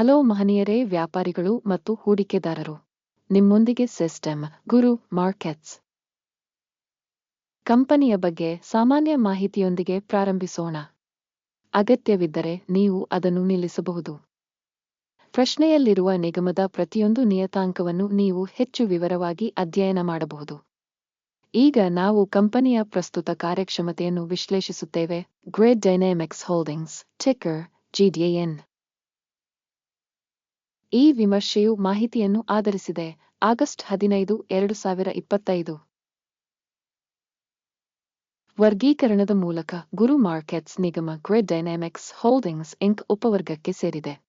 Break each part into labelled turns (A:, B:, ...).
A: Hello ಮಹನೀಯರೇ, ವ್ಯಾಪಾರಿಗಳು ಮತ್ತು ಹೂಡಿಕೆದಾರರು. ನಿಮ್ಮೊಂದಿಗೆ ಸಿಸ್ಟಮ್ ಗುರು ಮಾರ್ಕೆಟ್ಸ್. ಕಂಪನಿಯ ಬಗ್ಗೆ ಸಾಮಾನ್ಯ ಮಾಹಿತಿಯೊಂದಿಗೆ ಪ್ರಾರಂಭಿಸೋಣ. ಅಗತ್ಯವಿದ್ದರೆ ನೀವು ಅದನ್ನು ನಿಲ್ಲಿಸಬಹುದು. ಪ್ರಶ್ನೆಯಲ್ಲಿರುವ ನಿಗಮದ ಪ್ರತಿಯೊಂದು ನಿಯತಾಂಕವನ್ನು ನೀವು ಹೆಚ್ಚು ವಿವರವಾಗಿ ಅಧ್ಯಯನ ಮಾಡಬಹುದು. ಈಗ ನಾವು ಕಂಪನಿಯ ಪ್ರಸ್ತುತ ಕಾರ್ಯಕ್ಷಮತೆಯನ್ನು ವಿಶ್ಲೇಷಿಸುತ್ತೇವೆ. Great dynamics holdings, ticker, GDN. ಈ ವಿಮರ್ಶೆಯು ಮಾಹಿತಿಯನ್ನು ಆಧರಿಸಿದೆ. ಆಗಸ್ಟ್ ಹದಿನೈದು, ಎರಡು ಸಾವಿರ ಇಪ್ಪತ್ತೈದು. ವರ್ಗೀಕರಣದ ಮೂಲಕ ಗುರು ಮಾರ್ಕೆಟ್ಸ್ ನಿಗಮ ಗ್ರಿಡ್ ಡೈನಾಮಿಕ್ಸ್ ಹೋಲ್ಡಿಂಗ್ಸ್ ಇಂಕ್ ಉಪವರ್ಗಕ್ಕೆ ಸೇರಿದೆ.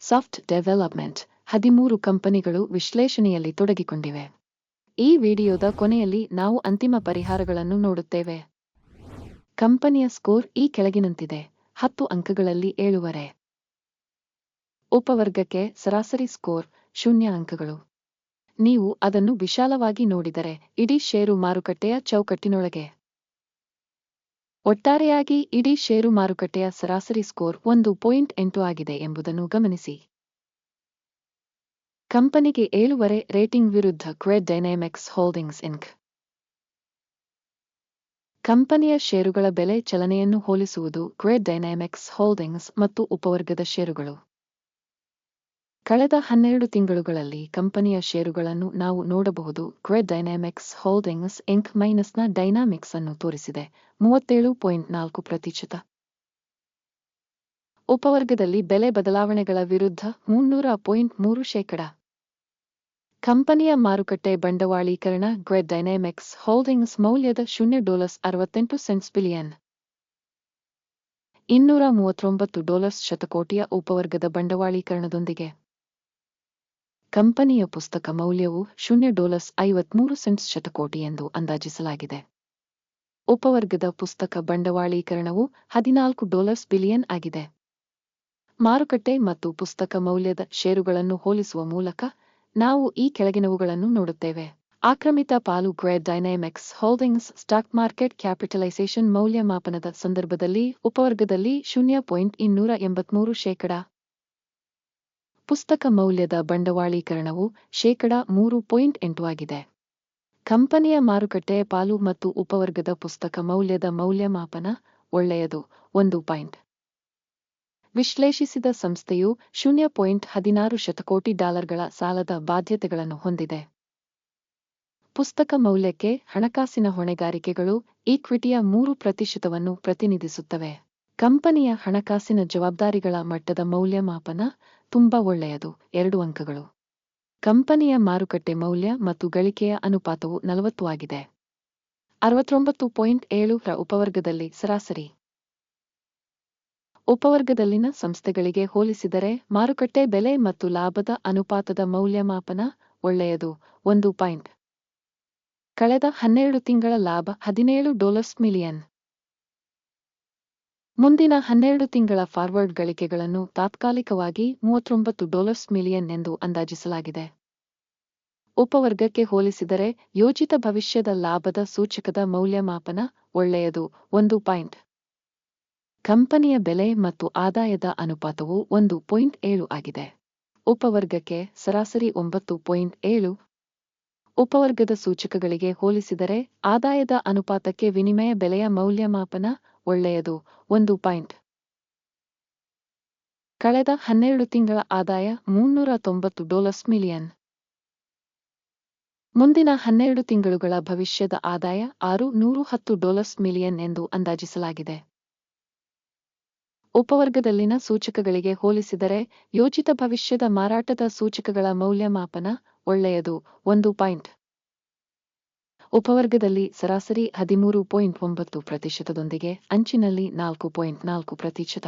A: ಸಾಫ್ಟ್ ಡೆವಲಪ್ಮೆಂಟ್ ಹದಿಮೂರು ಕಂಪನಿಗಳು ವಿಶ್ಲೇಷಣೆಯಲ್ಲಿ ತೊಡಗಿಕೊಂಡಿವೆ. ಈ ವಿಡಿಯೋದ ಕೊನೆಯಲ್ಲಿ ನಾವು ಅಂತಿಮ ಪರಿಹಾರಗಳನ್ನು ನೋಡುತ್ತೇವೆ. ಕಂಪನಿಯ ಸ್ಕೋರ್ ಈ ಕೆಳಗಿನಂತಿದೆ. ಹತ್ತು ಅಂಕಗಳಲ್ಲಿ ಏಳುವರೆ. ಉಪವರ್ಗಕ್ಕೆ ಸರಾಸರಿ ಸ್ಕೋರ್ ಶೂನ್ಯ ಅಂಕಗಳು. ನೀವು ಅದನ್ನು ವಿಶಾಲವಾಗಿ ನೋಡಿದರೆ ಇಡೀ ಷೇರು ಮಾರುಕಟ್ಟೆಯ ಚೌಕಟ್ಟಿನೊಳಗೆ. ಒಟ್ಟಾರೆಯಾಗಿ ಇಡೀ ಷೇರು ಮಾರುಕಟ್ಟೆಯ ಸರಾಸರಿ ಸ್ಕೋರ್ ಒಂದು ಪಾಯಿಂಟ್ ಎಂಟು ಆಗಿದೆ ಎಂಬುದನ್ನು ಗಮನಿಸಿ. ಕಂಪನಿಗೆ ಏಳುವರೆ ರೇಟಿಂಗ್ ವಿರುದ್ಧ ಕ್ರೆಡ್ ಡೈನಾಮಿಕ್ಸ್ ಹೋಲ್ಡಿಂಗ್ಸ್ ಇನ್ಕ್. ಕಂಪನಿಯ ಷೇರುಗಳ ಬೆಲೆ ಚಲನೆಯನ್ನು ಹೋಲಿಸುವುದು ಕ್ರೆಡ್ ಡೈನಾಮಿಕ್ಸ್ ಹೋಲ್ಡಿಂಗ್ಸ್ ಮತ್ತು ಉಪವರ್ಗದ ಷೇರುಗಳು. ಕಳೆದ ಹನ್ನೆರಡು ತಿಂಗಳುಗಳಲ್ಲಿ ಕಂಪನಿಯ ಷೇರುಗಳನ್ನು ನಾವು ನೋಡಬಹುದು. ಕ್ರೆಡ್ ಡೈನಾಮಿಕ್ಸ್ ಹೋಲ್ಡಿಂಗ್ಸ್ ಇಂಕ್ ಮೈನಸ್ನ ಡೈನಾಮಿಕ್ಸ್ ಅನ್ನು ತೋರಿಸಿದೆ. ಮೂವತ್ತೇಳು ಪಾಯಿಂಟ್ ನಾಲ್ಕು ಪ್ರತಿಶತ. ಉಪವರ್ಗದಲ್ಲಿ ಬೆಲೆ ಬದಲಾವಣೆಗಳ ವಿರುದ್ಧ ಮುನ್ನೂರ ಪಾಯಿಂಟ್ ಮೂರು ಶೇಕಡ. ಕಂಪನಿಯ ಮಾರುಕಟ್ಟೆ ಬಂಡವಾಳೀಕರಣ ಗ್ರೆಡ್ ಡೈನಾಮಿಕ್ಸ್ ಹೋಲ್ಡಿಂಗ್ಸ್ ಮೌಲ್ಯದ ಶೂನ್ಯ ಡಾಲರ್ಸ್ ಅರವತ್ತೆಂಟು ಸೆಂಟ್ಸ್ ಬಿಲಿಯನ್. ಇನ್ನೂರ ಮೂವತ್ತೊಂಬತ್ತು ಡಾಲರ್ಸ್ ಶತಕೋಟಿಯ ಉಪವರ್ಗದ ಬಂಡವಾಳೀಕರಣದೊಂದಿಗೆ. ಕಂಪನಿಯ ಪುಸ್ತಕ ಮೌಲ್ಯವು ಶೂನ್ಯ ಡಾಲರ್ಸ್ ಐವತ್ಮೂರು ಸೆಂಟ್ಸ್ ಶತಕೋಟಿ ಎಂದು ಅಂದಾಜಿಸಲಾಗಿದೆ. ಉಪವರ್ಗದ ಪುಸ್ತಕ ಬಂಡವಾಳೀಕರಣವು ಹದಿನಾಲ್ಕು ಡಾಲರ್ಸ್ ಬಿಲಿಯನ್ ಆಗಿದೆ. ಮಾರುಕಟ್ಟೆ ಮತ್ತು ಪುಸ್ತಕ ಮೌಲ್ಯದ ಷೇರುಗಳನ್ನು ಹೋಲಿಸುವ ಮೂಲಕ ನಾವು ಈ ಕೆಳಗಿನವುಗಳನ್ನು ನೋಡುತ್ತೇವೆ. ಆಕ್ರಮಿತ ಪಾಲು grade dynamics holdings stock market capitalisation ಮೌಲ್ಯಮಾಪನದ ಸಂದರ್ಭದಲ್ಲಿ ಉಪವರ್ಗದಲ್ಲಿ ಶೂನ್ಯ ಪಾಯಿಂಟ್ ಇನ್ನೂರ ಎಂಬತ್ಮೂರು ಶೇಕಡ ಪುಸ್ತಕ ಮೌಲ್ಯದ ಬಂಡವಾಳೀಕರಣವು ಶೇಕಡ ಮೂರು ಪಾಯಿಂಟ್ ಎಂಟು ಆಗಿದೆ. ಕಂಪನಿಯ ಮಾರುಕಟ್ಟೆ, ಪಾಲು ಮತ್ತು ಉಪವರ್ಗದ ಪುಸ್ತಕ ಮೌಲ್ಯದ ಮೌಲ್ಯಮಾಪನ ಒಳ್ಳೆಯದು, ಒಂದು ಪಾಯಿಂಟ್. ವಿಶ್ಲೇಷಿಸಿದ ಸಂಸ್ಥೆಯು ಶೂನ್ಯ ಪಾಯಿಂಟ್ ಹದಿನಾರು ಶತಕೋಟಿ ಡಾಲರ್ಗಳ ಸಾಲದ ಬಾಧ್ಯತೆಗಳನ್ನು ಹೊಂದಿದೆ. ಪುಸ್ತಕ ಮೌಲ್ಯಕ್ಕೆ ಹಣಕಾಸಿನ ಹೊಣೆಗಾರಿಕೆಗಳು ಈಕ್ವಿಟಿಯ ಮೂರು ಪ್ರತಿಶತವನ್ನು ಪ್ರತಿನಿಧಿಸುತ್ತವೆ. ಕಂಪನಿಯ ಹಣಕಾಸಿನ ಜವಾಬ್ದಾರಿಗಳ ಮಟ್ಟದ ಮೌಲ್ಯಮಾಪನ ತುಂಬಾ ಒಳ್ಳೆಯದು. ಎರಡು ಅಂಕಗಳು. ಕಂಪನಿಯ ಮಾರುಕಟ್ಟೆ ಮೌಲ್ಯ ಮತ್ತು ಗಳಿಕೆಯ ಅನುಪಾತವು ನಲವತ್ತು ಆಗಿದೆ. ಅರವತ್ತೊಂಬತ್ತು ಪಾಯಿಂಟ್ ಏಳು ರ ಉಪವರ್ಗದಲ್ಲಿ ಸರಾಸರಿ. ಉಪವರ್ಗದಲ್ಲಿನ ಸಂಸ್ಥೆಗಳಿಗೆ ಹೋಲಿಸಿದರೆ ಮಾರುಕಟ್ಟೆ ಬೆಲೆ ಮತ್ತು ಲಾಭದ ಅನುಪಾತದ ಮೌಲ್ಯಮಾಪನ ಒಳ್ಳೆಯದು. ಒಂದು ಪಾಯಿಂಟ್. ಕಳೆದ ಹನ್ನೆರಡು ತಿಂಗಳ ಲಾಭ ಹದಿನೇಳು ಡಾಲರ್ಸ್ ಮಿಲಿಯನ್. ಮುಂದಿನ ಹನ್ನೆರಡು ತಿಂಗಳ ಫಾರ್ವರ್ಡ್ ಗಳಿಕೆಗಳನ್ನು ತಾತ್ಕಾಲಿಕವಾಗಿ ಮೂವತ್ತೊಂಬತ್ತು ಡಾಲರ್ಸ್ ಮಿಲಿಯನ್ ಎಂದು ಅಂದಾಜಿಸಲಾಗಿದೆ. ಉಪವರ್ಗಕ್ಕೆ ಹೋಲಿಸಿದರೆ ಯೋಜಿತ ಭವಿಷ್ಯದ ಲಾಭದ ಸೂಚಕದ ಮೌಲ್ಯಮಾಪನ ಒಳ್ಳೆಯದು, ಒಂದು ಪಾಯಿಂಟ್. ಕಂಪನಿಯ ಬೆಲೆ ಮತ್ತು ಆದಾಯದ ಅನುಪಾತವು ಒಂದು ಪಾಯಿಂಟ್ ಏಳು ಆಗಿದೆ. ಉಪವರ್ಗಕ್ಕೆ ಸರಾಸರಿ ಒಂಬತ್ತು ಪಾಯಿಂಟ್ ಏಳು. ಉಪವರ್ಗದ ಸೂಚಕಗಳಿಗೆ ಹೋಲಿಸಿದರೆ ಆದಾಯದ ಅನುಪಾತಕ್ಕೆ ವಿನಿಮಯ ಬೆಲೆಯ ಮೌಲ್ಯಮಾಪನ ಒಳ್ಳೆಯದು. ಒಂದು ಪಾಯಿಂಟ್. ಕಳೆದ ಹನ್ನೆರಡು ತಿಂಗಳ ಆದಾಯ ಮುನ್ನೂರ ತೊಂಬತ್ತು ಡಾಲರ್ಸ್ ಮಿಲಿಯನ್. ಮುಂದಿನ ಹನ್ನೆರಡು ತಿಂಗಳುಗಳ ಭವಿಷ್ಯದ ಆದಾಯ ಆರು ನೂರು ಹತ್ತು ಡಾಲರ್ಸ್ ಮಿಲಿಯನ್ ಎಂದು ಅಂದಾಜಿಸಲಾಗಿದೆ. ಉಪವರ್ಗದಲ್ಲಿನ ಸೂಚಕಗಳಿಗೆ ಹೋಲಿಸಿದರೆ ಯೋಜಿತ ಭವಿಷ್ಯದ ಮಾರಾಟದ ಸೂಚಕಗಳ ಮೌಲ್ಯಮಾಪನ ಒಳ್ಳೆಯದು. ಒಂದು ಪಾಯಿಂಟ್. ಉಪವರ್ಗದಲ್ಲಿ ಸರಾಸರಿ ಹದಿಮೂರು ಪಾಯಿಂಟ್ ಒಂಬತ್ತು ಪ್ರತಿಶತದೊಂದಿಗೆ ಅಂಚಿನಲ್ಲಿ ನಾಲ್ಕು ಪಾಯಿಂಟ್ ನಾಲ್ಕು ಪ್ರತಿಶತ.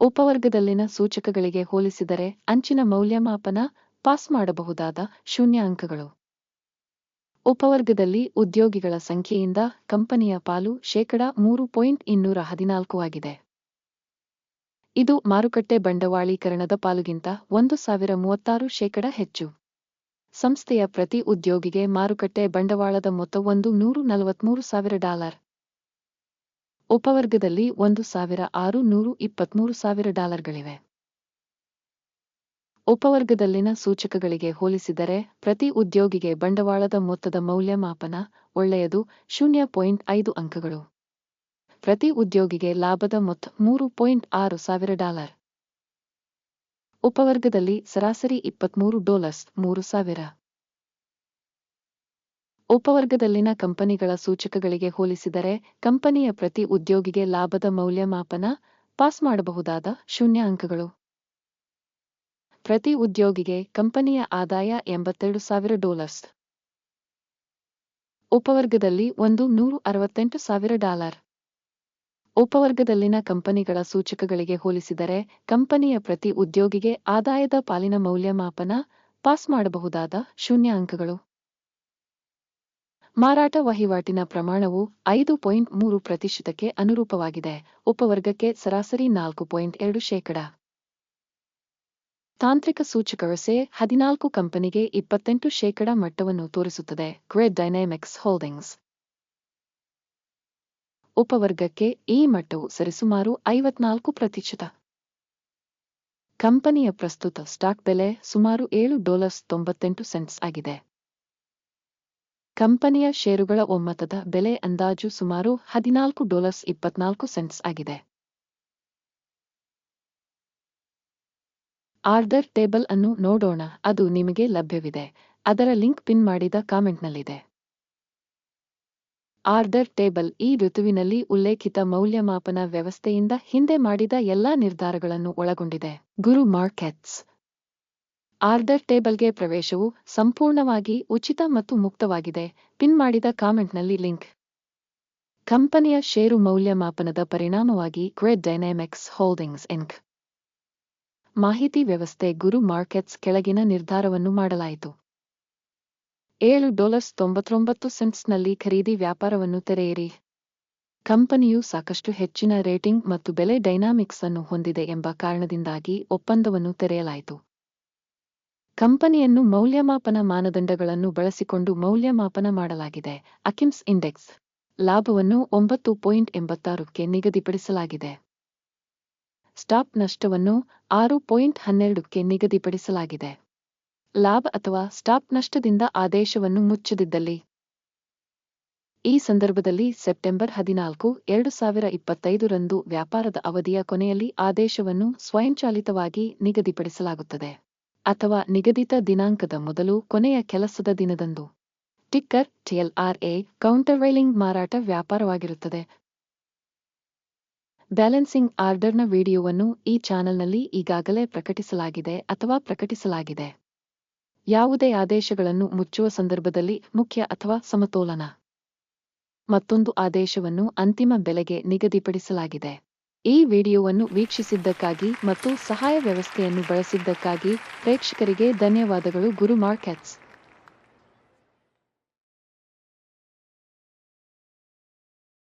A: ಉಪವರ್ಗದಲ್ಲಿನ ಸೂಚಕಗಳಿಗೆ ಹೋಲಿಸಿದರೆ ಅಂಚಿನ ಮೌಲ್ಯಮಾಪನ ಪಾಸ್ ಮಾಡಬಹುದಾದ ಶೂನ್ಯ ಅಂಕಗಳು ಉಪವರ್ಗದಲ್ಲಿ ಉದ್ಯೋಗಿಗಳ ಸಂಖ್ಯೆಯಿಂದ ಕಂಪನಿಯ ಪಾಲು ಶೇಕಡ ಮೂರು ಪಾಯಿಂಟ್ ಇನ್ನೂರ ಹದಿನಾಲ್ಕು ಆಗಿದೆ. ಇದು ಮಾರುಕಟ್ಟೆ ಬಂಡವಾಳೀಕರಣದ ಪಾಲುಗಿಂತ ಒಂದು ಸಾವಿರ ಮೂವತ್ತಾರು ಶೇಕಡ ಹೆಚ್ಚು. ಸಂಸ್ಥೆಯ ಪ್ರತಿ ಉದ್ಯೋಗಿಗೆ ಮಾರುಕಟ್ಟೆ ಬಂಡವಾಳದ ಮೊತ್ತ ಒಂದು ನೂರು ನಲವತ್ಮೂರು ಸಾವಿರ ಡಾಲರ್. ಉಪವರ್ಗದಲ್ಲಿ ಒಂದು ಸಾವಿರ ಆರು ನೂರು ಇಪ್ಪತ್ಮೂರು ಸಾವಿರ ಡಾಲರ್ಗಳಿವೆ. ಉಪವರ್ಗದಲ್ಲಿನ ಸೂಚಕಗಳಿಗೆ ಹೋಲಿಸಿದರೆ ಪ್ರತಿ ಉದ್ಯೋಗಿಗೆ ಬಂಡವಾಳದ ಮೊತ್ತದ ಮೌಲ್ಯಮಾಪನ ಒಳ್ಳೆಯದು ಶೂನ್ಯ ಪಾಯಿಂಟ್ ಐದು ಅಂಕಗಳು. ಪ್ರತಿ ಉದ್ಯೋಗಿಗೆ ಲಾಭದ ಮೊತ್ತ ಮೂರು ಪಾಯಿಂಟ್ ಆರು ಸಾವಿರ ಡಾಲರ್. ಉಪವರ್ಗದಲ್ಲಿ ಸರಾಸರಿ ಇಪ್ಪತ್ಮೂರು ಡಾಲರ್ಸ್ ಮೂರು ಸಾವಿರ. ಉಪವರ್ಗದಲ್ಲಿನ ಕಂಪನಿಗಳ ಸೂಚಕಗಳಿಗೆ ಹೋಲಿಸಿದರೆ ಕಂಪನಿಯ ಪ್ರತಿ ಉದ್ಯೋಗಿಗೆ ಲಾಭದ ಮೌಲ್ಯಮಾಪನ ಪಾಸ್ ಮಾಡಬಹುದಾದ ಶೂನ್ಯ ಅಂಕಗಳು ಪ್ರತಿ ಉದ್ಯೋಗಿಗೆ ಕಂಪನಿಯ ಆದಾಯ ಎಂಬತ್ತೆರಡು ಸಾವಿರ ಡಾಲರ್ಸ್. ಉಪವರ್ಗದಲ್ಲಿ ಒಂದು ನೂರು ಅರವತ್ತೆಂಟು ಸಾವಿರ ಡಾಲರ್. ಉಪವರ್ಗದಲ್ಲಿನ ಕಂಪನಿಗಳ ಸೂಚಕಗಳಿಗೆ ಹೋಲಿಸಿದರೆ, ಕಂಪನಿಯ ಪ್ರತಿ ಉದ್ಯೋಗಿಗೆ ಆದಾಯದ ಪಾಲಿನ ಮೌಲ್ಯಮಾಪನ ಪಾಸ್ ಮಾಡಬಹುದಾದ ಶೂನ್ಯ ಅಂಕಗಳು ಮಾರಾಟ ವಹಿವಾಟಿನ ಪ್ರಮಾಣವು ಐದು ಪಾಯಿಂಟ್ ಮೂರು ಪ್ರತಿಶತಕ್ಕೆ ಅನುರೂಪವಾಗಿದೆ. ಉಪವರ್ಗಕ್ಕೆ ಸರಾಸರಿ ನಾಲ್ಕು ಪಾಯಿಂಟ್ ಎರಡು ಶೇಕಡ. ತಾಂತ್ರಿಕ ಸೂಚಕವಸೆ ಹದಿನಾಲ್ಕು ಕಂಪನಿಗೆ ಇಪ್ಪತ್ತೆಂಟು ಶೇಕಡ ಮಟ್ಟವನ್ನು ತೋರಿಸುತ್ತದೆ. Great dynamics holdings. ಉಪವರ್ಗಕ್ಕೆ ಈ ಮಟ್ಟವು ಸರಿಸುಮಾರು ಐವತ್ನಾಲ್ಕು ಪ್ರತಿಶತ. ಕಂಪನಿಯ ಪ್ರಸ್ತುತ ಸ್ಟಾಕ್ ಬೆಲೆ ಸುಮಾರು ಏಳು ಡಾಲರ್ಸ್ ತೊಂಬತ್ತೆಂಟು ಸೆಂಟ್ಸ್ ಆಗಿದೆ. ಕಂಪನಿಯ ಷೇರುಗಳ ಒಮ್ಮತದ ಬೆಲೆ ಅಂದಾಜು ಸುಮಾರು ಹದಿನಾಲ್ಕು ಡಾಲರ್ಸ್ ಇಪ್ಪತ್ನಾಲ್ಕು ಸೆಂಟ್ಸ್ ಆಗಿದೆ. ಆರ್ಡರ್ ಟೇಬಲ್ ಅನ್ನು ನೋಡೋಣ, ಅದು ನಿಮಗೆ ಲಭ್ಯವಿದೆ. ಅದರ ಲಿಂಕ್ ಪಿನ್ ಮಾಡಿದ ಕಾಮೆಂಟ್ನಲ್ಲಿದೆ. ಆರ್ಡರ್ ಟೇಬಲ್ ಈ ಋತುವಿನಲ್ಲಿ ಉಲ್ಲೇಖಿತ ಮೌಲ್ಯಮಾಪನ ವ್ಯವಸ್ಥೆಯಿಂದ ಹಿಂದೆ ಮಾಡಿದ ಎಲ್ಲಾ ನಿರ್ಧಾರಗಳನ್ನು ಒಳಗೊಂಡಿದೆ. ಗುರು ಮಾರ್ಕೆಟ್ಸ್. ಆರ್ಡರ್ ಟೇಬಲ್ಗೆ ಪ್ರವೇಶವು ಸಂಪೂರ್ಣವಾಗಿ ಉಚಿತ ಮತ್ತು ಮುಕ್ತವಾಗಿದೆ. ಪಿನ್ ಮಾಡಿದ ಕಾಮೆಂಟ್ನಲ್ಲಿ ಲಿಂಕ್. ಕಂಪನಿಯ ಷೇರು ಮೌಲ್ಯಮಾಪನದ ಪರಿಣಾಮವಾಗಿ ಗ್ರೇಟ್ ಡೈನಾಮಿಕ್ಸ್ ಹೋಲ್ಡಿಂಗ್ಸ್ ಇಂಕ್ ಮಾಹಿತಿ ವ್ಯವಸ್ಥೆ ಗುರು ಮಾರ್ಕೆಟ್ಸ್ ಕೆಳಗಿನ ನಿರ್ಧಾರವನ್ನು ಮಾಡಲಾಯಿತು. ಏಳು ಡಾಲರ್ಸ್ ತೊಂಬತ್ತೊಂಬತ್ತು ಸೆಂಟ್ಸ್ನಲ್ಲಿ ಖರೀದಿ ವ್ಯಾಪಾರವನ್ನು ತೆರೆಯಿರಿ. ಕಂಪನಿಯು ಸಾಕಷ್ಟು ಹೆಚ್ಚಿನ ರೇಟಿಂಗ್ ಮತ್ತು ಬೆಲೆ ಡೈನಾಮಿಕ್ಸ್ ಅನ್ನು ಹೊಂದಿದೆ ಎಂಬ ಕಾರಣದಿಂದಾಗಿ ಒಪ್ಪಂದವನ್ನು ತೆರೆಯಲಾಯಿತು. ಕಂಪನಿಯನ್ನು ಮೌಲ್ಯಮಾಪನ ಮಾನದಂಡಗಳನ್ನು ಬಳಸಿಕೊಂಡು ಮೌಲ್ಯಮಾಪನ ಮಾಡಲಾಗಿದೆ. ಅಕಿಮ್ಸ್ ಇಂಡೆಕ್ಸ್ ಲಾಭವನ್ನು ಒಂಬತ್ತು ಪಾಯಿಂಟ್ ಎಂಬತ್ತಾರಕ್ಕೆ ನಿಗದಿಪಡಿಸಲಾಗಿದೆ. ಸ್ಟಾಪ್ ನಷ್ಟವನ್ನು ಆರು ಪಾಯಿಂಟ್ ಹನ್ನೆರಡಕ್ಕೆ ನಿಗದಿಪಡಿಸಲಾಗಿದೆ. ಲಾಭ ಅಥವಾ ಸ್ಟಾಪ್ ನಷ್ಟದಿಂದ ಆದೇಶವನ್ನು ಮುಚ್ಚದಿದ್ದಲ್ಲಿ. ಈ ಸಂದರ್ಭದಲ್ಲಿ ಸೆಪ್ಟೆಂಬರ್ ಹದಿನಾಲ್ಕು, ಎರಡು ಸಾವಿರ ಇಪ್ಪತ್ತೈದರಂದು ವ್ಯಾಪಾರದ ಅವಧಿಯ ಕೊನೆಯಲ್ಲಿ ಆದೇಶವನ್ನು ಸ್ವಯಂಚಾಲಿತವಾಗಿ ನಿಗದಿಪಡಿಸಲಾಗುತ್ತದೆ ಅಥವಾ ನಿಗದಿತ ದಿನಾಂಕದ ಮೊದಲು ಕೊನೆಯ ಕೆಲಸದ ದಿನದಂದು. ಟಿಕ್ಕರ್ ಟಿಎಲ್ಆರ್ಎ ಕೌಂಟರ್ವೈಲಿಂಗ್ ಮಾರಾಟ ವ್ಯಾಪಾರವಾಗಿರುತ್ತದೆ. ಬ್ಯಾಲೆನ್ಸಿಂಗ್ ಆರ್ಡರ್ನ ವಿಡಿಯೋವನ್ನು ಈ ಚಾನೆಲ್ನಲ್ಲಿ ಈಗಾಗಲೇ ಪ್ರಕಟಿಸಲಾಗಿದೆ ಅಥವಾ ಪ್ರಕಟಿಸಲಾಗಿದೆ. ಯಾವುದೇ ಆದೇಶಗಳನ್ನು ಮುಚ್ಚುವ ಸಂದರ್ಭದಲ್ಲಿ ಮುಖ್ಯ ಅಥವಾ ಸಮತೋಲನ. ಮತ್ತೊಂದು ಆದೇಶವನ್ನು ಅಂತಿಮ ಬೆಲೆಗೆ ನಿಗದಿಪಡಿಸಲಾಗಿದೆ. ಈ ವಿಡಿಯೋವನ್ನು ವೀಕ್ಷಿಸಿದ್ದಕ್ಕಾಗಿ ಮತ್ತು ಸಹಾಯ ವ್ಯವಸ್ಥೆಯನ್ನು ಬಳಸಿದ್ದಕ್ಕಾಗಿ ಪ್ರೇಕ್ಷಕರಿಗೆ ಧನ್ಯವಾದಗಳು ಗುರು ಮಾರ್ಕೆಟ್ಸ್